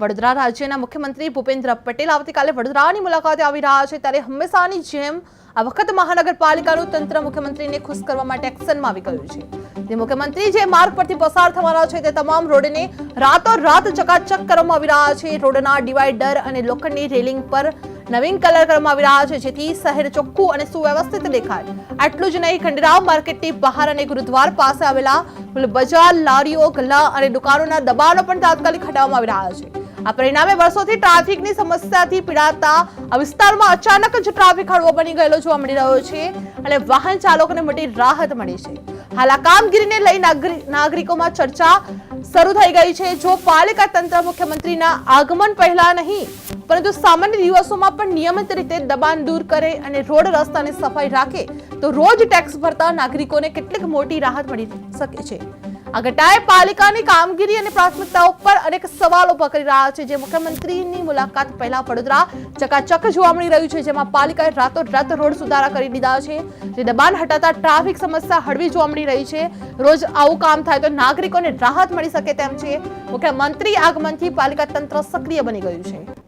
વડોદરા રાજ્યના મુખ્યમંત્રી ભૂપેન્દ્ર પટેલ આવતીકાલે વડોદરાની મુલાકાતે આવી રહ્યા છે. ત્યારે હંમેશાની જેમ આ વખત મહાનગરપાલિકાનું તંત્ર મુખ્યમંત્રીને ખુશ કરવા માટે એક્શનમાં આવી ગયું છે. જે મુખ્યમંત્રી જે માર્ગ પરથી પસાર થવાના છે તે તમામ રોડને રાતોરાત ચકાચક કરવામાં આવી રહ્યા છે. રોડના ડિવાઈડર અને લોખંડની રેલિંગ પર નવીન કલર કરવામાં આવી રહ્યા છે. જેથી શહેર ચોખ્ખું અને સુવ્યવસ્થિત દેખાય. આટલું જ નહીં, ખંડેરાવ માર્કેટની બહાર અને ગુરુદ્વાર પાસે આવેલા બજાર, લારીઓ, ગલ્લા અને દુકાનોના દબાણો પણ તાત્કાલિક હટાવવામાં આવી રહ્યા છે. આ પરિણામે વર્ષોથી ટ્રાફિકની સમસ્યાથી પીડાતા આ વિસ્તારમાં અચાનક જ ટ્રાફિક હળવો બની ગયેલો જોવા મળી રહ્યો છે અને વાહન ચાલકોને મોટી રાહત મળી છે. હાલ આ કામગીરીને લઈ નાગરિ- નાગરિકોમાં ચર્ચા શરૂ થઈ ગઈ છે. જો પાલિકા તંત્ર મુખ્યમંત્રીના આગમન પહેલા નહીં, પરંતુ સામાન્ય દિવસોમાં પણ નિયમિત રીતે દબાણ દૂર કરે અને રોડ રસ્તાની સફાઈ રાખે, તો રોજ ટેક્સ ભરતા નાગરિકોને કેટલીક મોટી રાહત મળી શકે છે. આ પાલિકાની કામગીરી અને પ્રાથમિકતા ઉપર અનેક સવાલો ઊભા કરી રહ્યા છે. જે મુખ્યમંત્રીની મુલાકાત પહેલા વડોદરા ચકાચક જોવા મળી રહ્યું છે, જેમાં પાલિકાએ રાતોરાત રોડ સુધારા કરી દીધા છે. જે દબાણ હટાતા ટ્રાફિક સમસ્યા હળવી જોવા મળી રહી છે. રોજ આવું કામ થાય તો નાગરિકોને રાહત મળી શકે તેમ છે. મુખ્યમંત્રી આગમનથી પાલિકા તંત્ર સક્રિય બની ગયું છે.